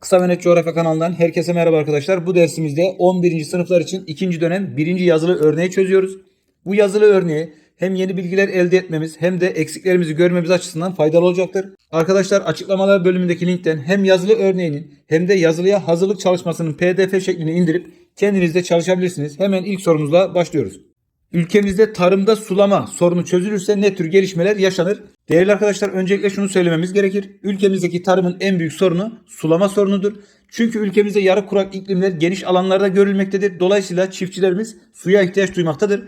Kısa ve Net Coğrafya kanalından herkese merhaba arkadaşlar. Bu dersimizde 11. sınıflar için ikinci dönem birinci yazılı örneği çözüyoruz. Bu yazılı örneği hem yeni bilgiler elde etmemiz hem de eksiklerimizi görmemiz açısından faydalı olacaktır. Arkadaşlar açıklamalar bölümündeki linkten hem yazılı örneğinin hem de yazılıya hazırlık çalışmasının pdf şeklini indirip kendiniz de çalışabilirsiniz. Hemen ilk sorumuzla başlıyoruz. Ülkemizde tarımda sulama sorunu çözülürse ne tür gelişmeler yaşanır? Değerli arkadaşlar öncelikle şunu söylememiz gerekir. Ülkemizdeki tarımın en büyük sorunu sulama sorunudur. Çünkü ülkemizde yarı kurak iklimler geniş alanlarda görülmektedir. Dolayısıyla çiftçilerimiz suya ihtiyaç duymaktadır.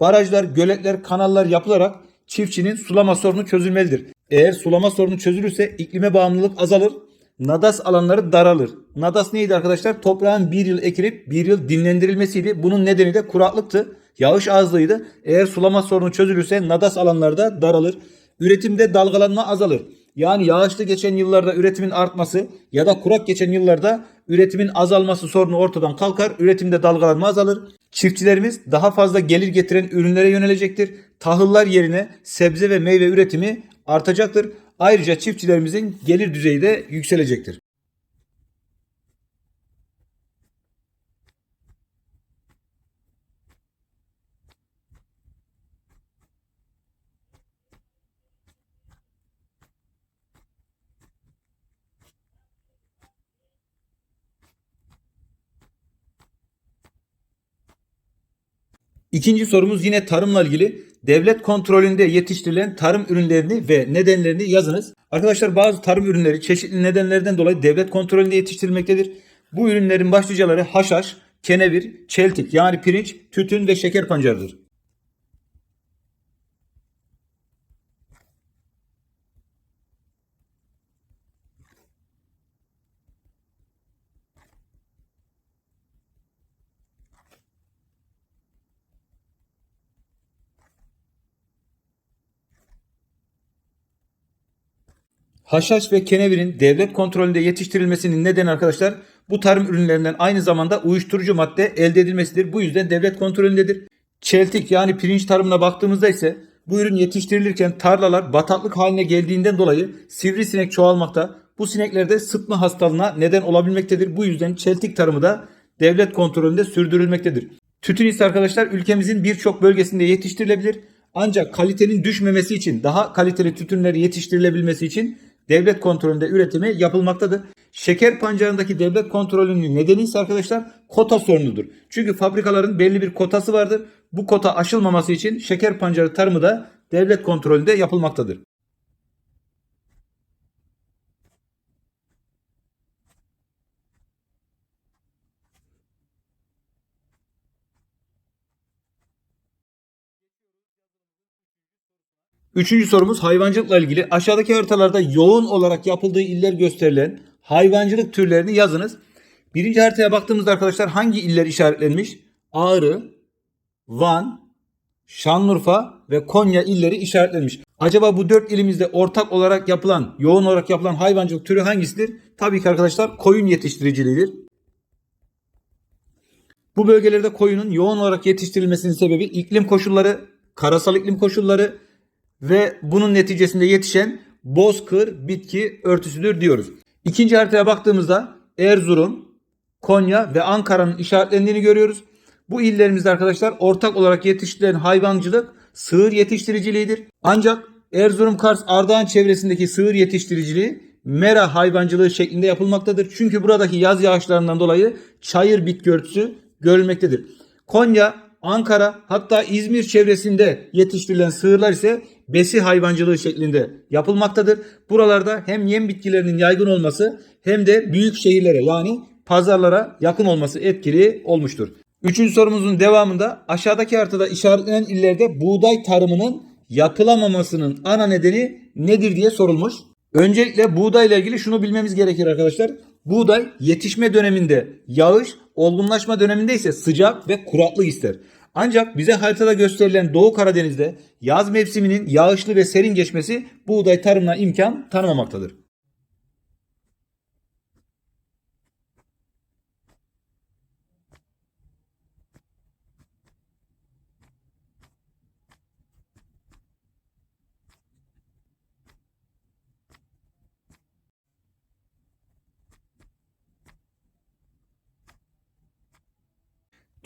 Barajlar, göletler, kanallar yapılarak çiftçinin sulama sorunu çözülmelidir. Eğer sulama sorunu çözülürse iklime bağımlılık azalır. Nadas alanları daralır. Nadas neydi arkadaşlar? Toprağın bir yıl ekilip bir yıl dinlendirilmesiydi. Bunun nedeni de kuraklıktı. Yağış azlığıydı. Eğer sulama sorunu çözülürse nadas alanlarda daralır. Üretimde dalgalanma azalır. Yani yağışlı geçen yıllarda üretimin artması ya da kurak geçen yıllarda üretimin azalması sorunu ortadan kalkar. Üretimde dalgalanma azalır. Çiftçilerimiz daha fazla gelir getiren ürünlere yönelecektir. Tahıllar yerine sebze ve meyve üretimi artacaktır. Ayrıca çiftçilerimizin gelir düzeyi de yükselecektir. İkinci sorumuz yine tarımla ilgili. Devlet kontrolünde yetiştirilen tarım ürünlerini ve nedenlerini yazınız. Arkadaşlar bazı tarım ürünleri çeşitli nedenlerden dolayı devlet kontrolünde yetiştirilmektedir. Bu ürünlerin başlıcaları haşhaş, kenevir, çeltik yani pirinç, tütün ve şeker pancarıdır. Haşhaş ve kenevirin devlet kontrolünde yetiştirilmesinin nedeni arkadaşlar bu tarım ürünlerinden aynı zamanda uyuşturucu madde elde edilmesidir. Bu yüzden devlet kontrolündedir. Çeltik yani pirinç tarımına baktığımızda ise bu ürün yetiştirilirken tarlalar bataklık haline geldiğinden dolayı sivrisinek çoğalmakta. Bu sineklerde sıtma hastalığına neden olabilmektedir. Bu yüzden çeltik tarımı da devlet kontrolünde sürdürülmektedir. Tütün ise arkadaşlar ülkemizin birçok bölgesinde yetiştirilebilir. Ancak kalitenin düşmemesi için, daha kaliteli tütünleri yetiştirilebilmesi için devlet kontrolünde üretimi yapılmaktadır. Şeker pancarındaki devlet kontrolünün nedeni ise arkadaşlar kota sorunudur. Çünkü fabrikaların belli bir kotası vardır. Bu kota aşılmaması için şeker pancarı tarımı da devlet kontrolünde yapılmaktadır. Üçüncü sorumuz hayvancılıkla ilgili. Aşağıdaki haritalarda yoğun olarak yapıldığı iller gösterilen hayvancılık türlerini yazınız. Birinci haritaya baktığımızda arkadaşlar hangi iller işaretlenmiş? Ağrı, Van, Şanlıurfa ve Konya illeri işaretlenmiş. Acaba bu dört ilimizde ortak olarak yapılan, yoğun olarak yapılan hayvancılık türü hangisidir? Tabii ki arkadaşlar koyun yetiştiriciliğidir. Bu bölgelerde koyunun yoğun olarak yetiştirilmesinin sebebi iklim koşulları, karasal iklim koşulları ve bunun neticesinde yetişen bozkır bitki örtüsüdür diyoruz. İkinci haritaya baktığımızda Erzurum, Konya ve Ankara'nın işaretlendiğini görüyoruz. Bu illerimizde arkadaşlar ortak olarak yetiştirilen hayvancılık sığır yetiştiriciliğidir. Ancak Erzurum, Kars, Ardahan çevresindeki sığır yetiştiriciliği mera hayvancılığı şeklinde yapılmaktadır. Çünkü buradaki yaz yağışlarından dolayı çayır bitki örtüsü görülmektedir. Konya, Ankara hatta İzmir çevresinde yetiştirilen sığırlar ise besi hayvancılığı şeklinde yapılmaktadır. Buralarda hem yem bitkilerinin yaygın olması hem de büyük şehirlere yani pazarlara yakın olması etkili olmuştur. Üçüncü sorumuzun devamında aşağıdaki haritada işaretlenen illerde buğday tarımının yapılamamasının ana nedeni nedir diye sorulmuş. Öncelikle buğday ile ilgili şunu bilmemiz gerekir arkadaşlar. Buğday yetişme döneminde yağış, olgunlaşma döneminde ise sıcak ve kuraklık ister. Ancak bize haritada gösterilen Doğu Karadeniz'de yaz mevsiminin yağışlı ve serin geçmesi buğday tarımına imkan tanımamaktadır.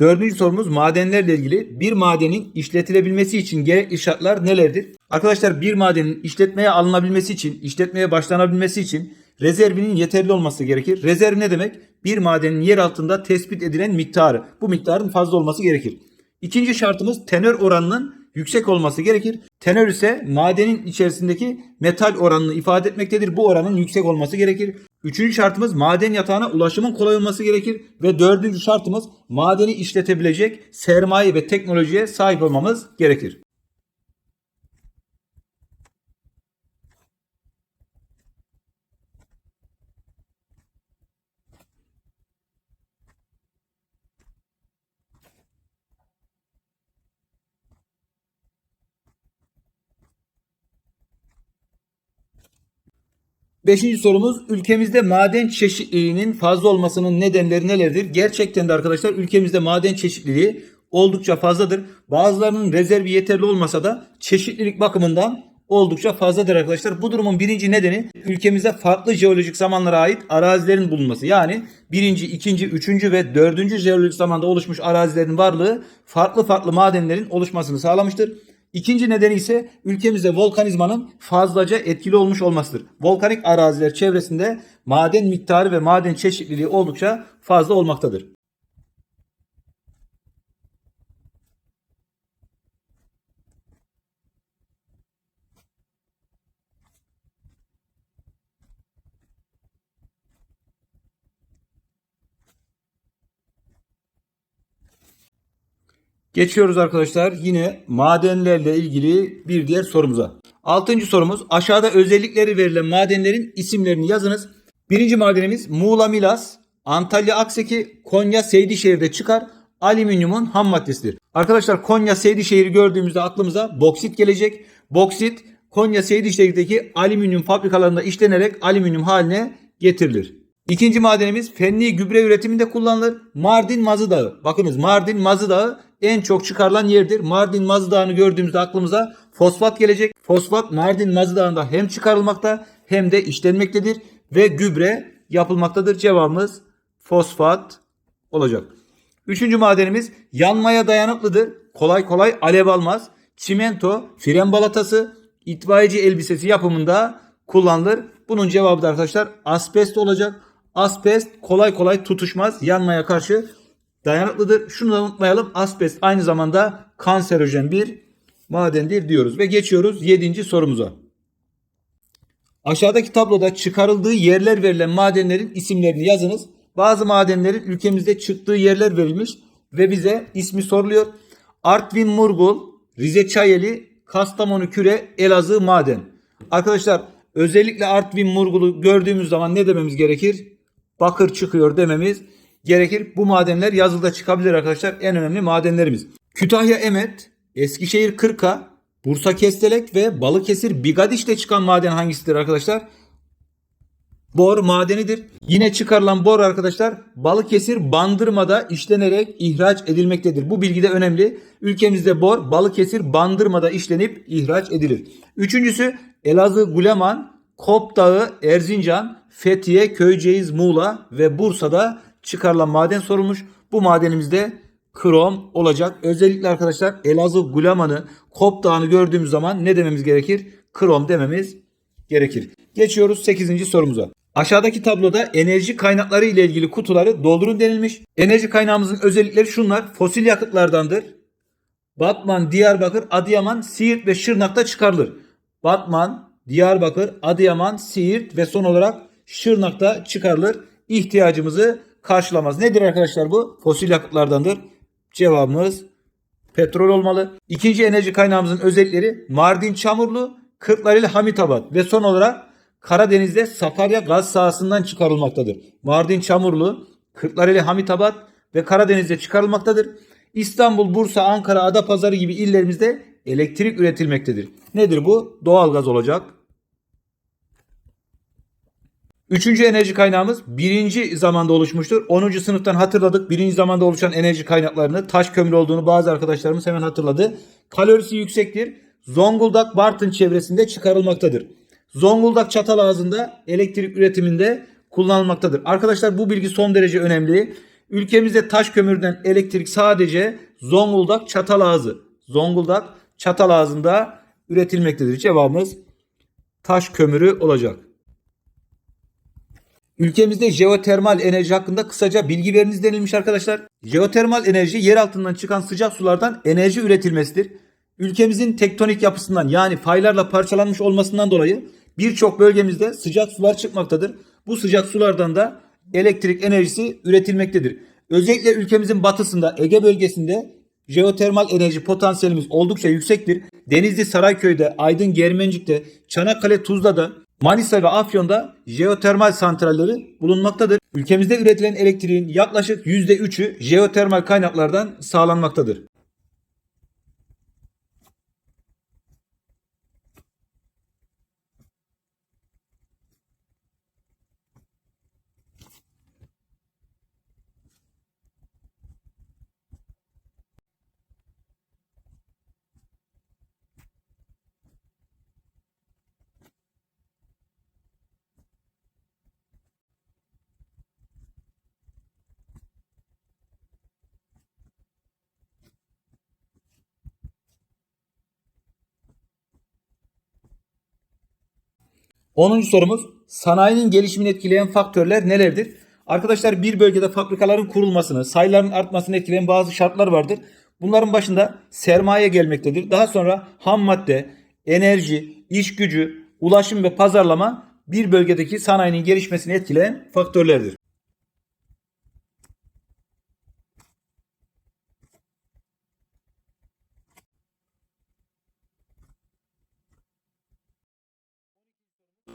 Dördüncü sorumuz madenlerle ilgili. Bir madenin işletilebilmesi için gerekli şartlar nelerdir? Arkadaşlar bir madenin işletmeye alınabilmesi için, işletmeye başlanabilmesi için rezervinin yeterli olması gerekir. Rezerv ne demek? Bir madenin yer altında tespit edilen miktarı. Bu miktarın fazla olması gerekir. İkinci şartımız tenör oranının yüksek olması gerekir. Tenör ise madenin içerisindeki metal oranını ifade etmektedir. Bu oranın yüksek olması gerekir. Üçüncü şartımız maden yatağına ulaşımın kolay olması gerekir. Ve dördüncü şartımız madeni işletebilecek sermaye ve teknolojiye sahip olmamız gerekir. Beşinci sorumuz ülkemizde maden çeşitliliğinin fazla olmasının nedenleri nelerdir? Gerçekten de arkadaşlar ülkemizde maden çeşitliliği oldukça fazladır. Bazılarının rezervi yeterli olmasa da çeşitlilik bakımından oldukça fazladır arkadaşlar. Bu durumun birinci nedeni ülkemizde farklı jeolojik zamanlara ait arazilerin bulunması. Yani birinci, ikinci, üçüncü ve dördüncü jeolojik zamanda oluşmuş arazilerin varlığı farklı farklı madenlerin oluşmasını sağlamıştır. İkinci nedeni ise ülkemizde volkanizmanın fazlaca etkili olmuş olmasıdır. Volkanik araziler çevresinde maden miktarı ve maden çeşitliliği oldukça fazla olmaktadır. Geçiyoruz arkadaşlar yine madenlerle ilgili bir diğer sorumuza. Altıncı sorumuz aşağıda özellikleri verilen madenlerin isimlerini yazınız. Birinci madenimiz Muğla Milas, Antalya Akseki, Konya Seydişehir'de çıkar. Alüminyumun ham maddesidir. Arkadaşlar Konya Seydişehir'i gördüğümüzde aklımıza boksit gelecek. Boksit Konya Seydişehir'deki alüminyum fabrikalarında işlenerek alüminyum haline getirilir. İkinci madenimiz fenli gübre üretiminde kullanılır. Mardin Mazı Dağı. Bakınız Mardin Mazı Dağı en çok çıkarılan yerdir. Mardin Mazı Dağı'nı gördüğümüzde aklımıza fosfat gelecek. Fosfat Mardin Mazı Dağı'nda hem çıkarılmakta hem de işlenmektedir ve gübre yapılmaktadır. Cevabımız fosfat olacak. Üçüncü madenimiz yanmaya dayanıklıdır. Kolay kolay alev almaz. Çimento, fren balatası, itfaiyeci elbisesi yapımında kullanılır. Bunun cevabı da arkadaşlar asbest olacak. Asbest kolay kolay tutuşmaz. Yanmaya karşı dayanıklıdır. Şunu da unutmayalım. Asbest aynı zamanda kanserojen bir madendir diyoruz. Ve geçiyoruz 7. sorumuza. Aşağıdaki tabloda çıkarıldığı yerler verilen madenlerin isimlerini yazınız. Bazı madenlerin ülkemizde çıktığı yerler verilmiş ve bize ismi soruluyor. Artvin Murgul, Rize Çayeli, Kastamonu Küre, Elazığ Maden. Arkadaşlar özellikle Artvin Murgul'u gördüğümüz zaman ne dememiz gerekir? Bakır çıkıyor dememiz gerekir. Bu madenler yazıda çıkabilir arkadaşlar. En önemli madenlerimiz. Kütahya Emet, Eskişehir Kırka, Bursa Kestelek ve Balıkesir Bigadiş'te çıkan maden hangisidir arkadaşlar? Bor madenidir. Yine çıkarılan bor arkadaşlar Balıkesir Bandırma'da işlenerek ihraç edilmektedir. Bu bilgi de önemli. Ülkemizde bor Balıkesir Bandırma'da işlenip ihraç edilir. Üçüncüsü Elazığ Guleman, Kop Dağı, Erzincan, Fethiye, Köyceğiz, Muğla ve Bursa'da çıkarılan maden sorulmuş. Bu madenimizde krom olacak. Özellikle arkadaşlar Elazığ Guleman'ı, Kop Dağı'nı gördüğümüz zaman ne dememiz gerekir? Krom dememiz gerekir. Geçiyoruz 8. sorumuza. Aşağıdaki tabloda enerji kaynakları ile ilgili kutuları doldurun denilmiş. Enerji kaynağımızın özellikleri şunlar. Fosil yakıtlardandır. Batman, Diyarbakır, Adıyaman, Siirt ve Şırnak'ta çıkarılır. Batman, Diyarbakır, Adıyaman, Siirt ve son olarak Şırnak'ta çıkarılır. İhtiyacımızı karşılamaz. Nedir arkadaşlar bu? Fosil yakıtlardandır. Cevabımız petrol olmalı. İkinci enerji kaynağımızın özellikleri Mardin Çamurlu, Kırklareli Hamitabat ve son olarak Karadeniz'de Sakarya gaz sahasından çıkarılmaktadır. Mardin Çamurlu, Kırklareli Hamitabat ve Karadeniz'de çıkarılmaktadır. İstanbul, Bursa, Ankara, Adapazarı gibi illerimizde elektrik üretilmektedir. Nedir bu? Doğalgaz olacak. Üçüncü enerji kaynağımız birinci zamanda oluşmuştur. 10. sınıftan hatırladık. Birinci zamanda oluşan enerji kaynaklarını taş kömür olduğunu bazı arkadaşlarımız hemen hatırladı. Kalorisi yüksektir. Zonguldak Bartın çevresinde çıkarılmaktadır. Zonguldak Çatalazı'nda elektrik üretiminde kullanılmaktadır. Arkadaşlar bu bilgi son derece önemli. Ülkemizde taş kömürden elektrik sadece Zonguldak Çatalazı. Zonguldak Çatalazı'nda üretilmektedir. Cevabımız taş kömürü olacak. Ülkemizde jeotermal enerji hakkında kısaca bilgi veriniz denilmiş arkadaşlar. Jeotermal enerji yer altından çıkan sıcak sulardan enerji üretilmesidir. Ülkemizin tektonik yapısından yani faylarla parçalanmış olmasından dolayı birçok bölgemizde sıcak sular çıkmaktadır. Bu sıcak sulardan da elektrik enerjisi üretilmektedir. Özellikle ülkemizin batısında Ege bölgesinde jeotermal enerji potansiyelimiz oldukça yüksektir. Denizli Sarayköy'de, Aydın Germencik'te, Çanakkale Tuzla'da, Manisa ve Afyon'da jeotermal santralleri bulunmaktadır. Ülkemizde üretilen elektriğin yaklaşık %3'ü jeotermal kaynaklardan sağlanmaktadır. Onuncu sorumuz sanayinin gelişimini etkileyen faktörler nelerdir? Arkadaşlar bir bölgede fabrikaların kurulmasını, sayıların artmasını etkileyen bazı şartlar vardır. Bunların başında sermaye gelmektedir. Daha sonra ham madde, enerji, iş gücü, ulaşım ve pazarlama bir bölgedeki sanayinin gelişmesini etkileyen faktörlerdir.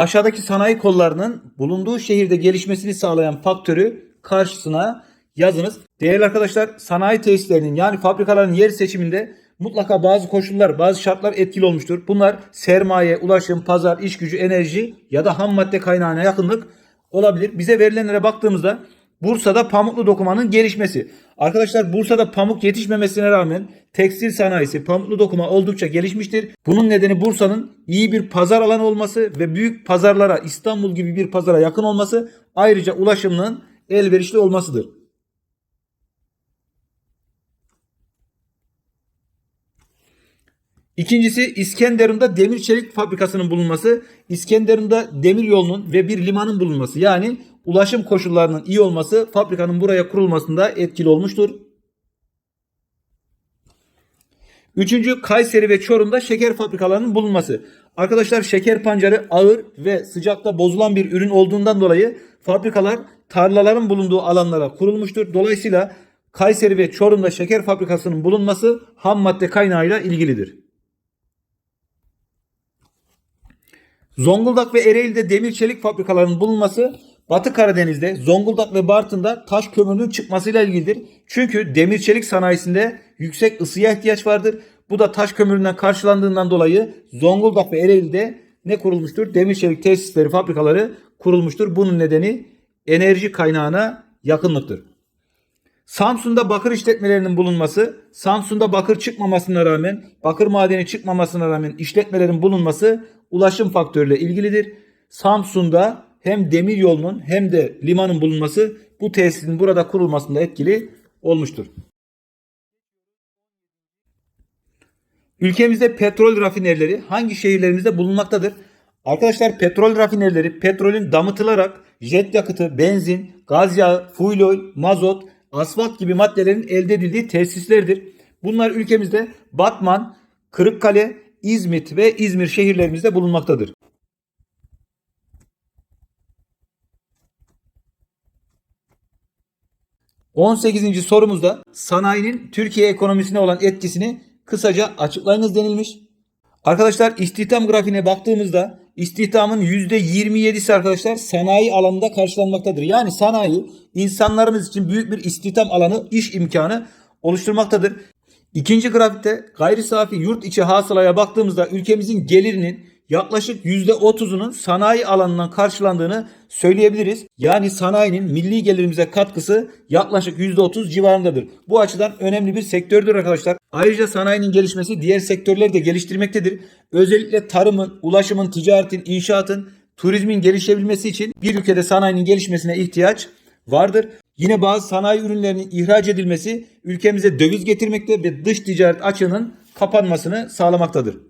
Aşağıdaki sanayi kollarının bulunduğu şehirde gelişmesini sağlayan faktörü karşısına yazınız. Değerli arkadaşlar sanayi tesislerinin yani fabrikaların yer seçiminde mutlaka bazı koşullar, bazı şartlar etkili olmuştur. Bunlar sermaye, ulaşım, pazar, iş gücü, enerji ya da ham madde kaynağına yakınlık olabilir. Bize verilenlere baktığımızda Bursa'da pamuklu dokumanın gelişmesi. Arkadaşlar Bursa'da pamuk yetişmemesine rağmen tekstil sanayisi, pamuklu dokuma oldukça gelişmiştir. Bunun nedeni Bursa'nın iyi bir pazar alanı olması ve büyük pazarlara İstanbul gibi bir pazara yakın olması ayrıca ulaşımının elverişli olmasıdır. İkincisi İskenderun'da demir çelik fabrikasının bulunması, İskenderun'da demir yolunun ve bir limanın bulunması yani ulaşım koşullarının iyi olması fabrikanın buraya kurulmasında etkili olmuştur. Üçüncü Kayseri ve Çorum'da şeker fabrikalarının bulunması. Arkadaşlar şeker pancarı ağır ve sıcakta bozulan bir ürün olduğundan dolayı fabrikalar tarlaların bulunduğu alanlara kurulmuştur. Dolayısıyla Kayseri ve Çorum'da şeker fabrikasının bulunması ham madde kaynağıyla ilgilidir. Zonguldak ve Ereğli'de demir çelik fabrikalarının bulunması Batı Karadeniz'de Zonguldak ve Bartın'da taş kömürünün çıkmasıyla ilgilidir. Çünkü demir çelik sanayisinde yüksek ısıya ihtiyaç vardır. Bu da taş kömüründen karşılandığından dolayı Zonguldak ve Ereğli'de ne kurulmuştur? Demir çelik tesisleri, fabrikaları kurulmuştur. Bunun nedeni enerji kaynağına yakınlıktır. Samsun'da bakır işletmelerinin bulunması, Samsun'da bakır çıkmamasına rağmen, bakır madeni çıkmamasına rağmen işletmelerin bulunması ulaşım faktörüyle ilgilidir. Samsun'da hem demir yolunun hem de limanın bulunması bu tesisin burada kurulmasında etkili olmuştur. Ülkemizde petrol rafinerileri hangi şehirlerimizde bulunmaktadır? Arkadaşlar petrol rafinerileri petrolün damıtılarak jet yakıtı, benzin, gaz yağı, fuel oil, mazot, asfalt gibi maddelerin elde edildiği tesislerdir. Bunlar ülkemizde Batman, Kırıkkale, İzmit ve İzmir şehirlerimizde bulunmaktadır. 18. sorumuzda sanayinin Türkiye ekonomisine olan etkisini kısaca açıklayınız denilmiş. Arkadaşlar istihdam grafiğine baktığımızda istihdamın %27'si arkadaşlar sanayi alanında karşılanmaktadır. Yani sanayi insanlarımız için büyük bir istihdam alanı, iş imkanı oluşturmaktadır. İkinci grafikte gayri safi yurt içi hasılaya baktığımızda ülkemizin gelirinin yaklaşık %30'unun sanayi alanından karşılandığını söyleyebiliriz. Yani sanayinin milli gelirimize katkısı yaklaşık %30 civarındadır. Bu açıdan önemli bir sektördür arkadaşlar. Ayrıca sanayinin gelişmesi diğer sektörleri de geliştirmektedir. Özellikle tarımın, ulaşımın, ticaretin, inşaatın, turizmin gelişebilmesi için bir ülkede sanayinin gelişmesine ihtiyaç vardır. Yine bazı sanayi ürünlerinin ihraç edilmesi ülkemize döviz getirmekte ve dış ticaret açığının kapanmasını sağlamaktadır.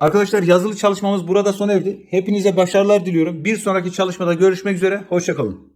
Arkadaşlar yazılı çalışmamız burada sona erdi. Hepinize başarılar diliyorum. Bir sonraki çalışmada görüşmek üzere. Hoşçakalın.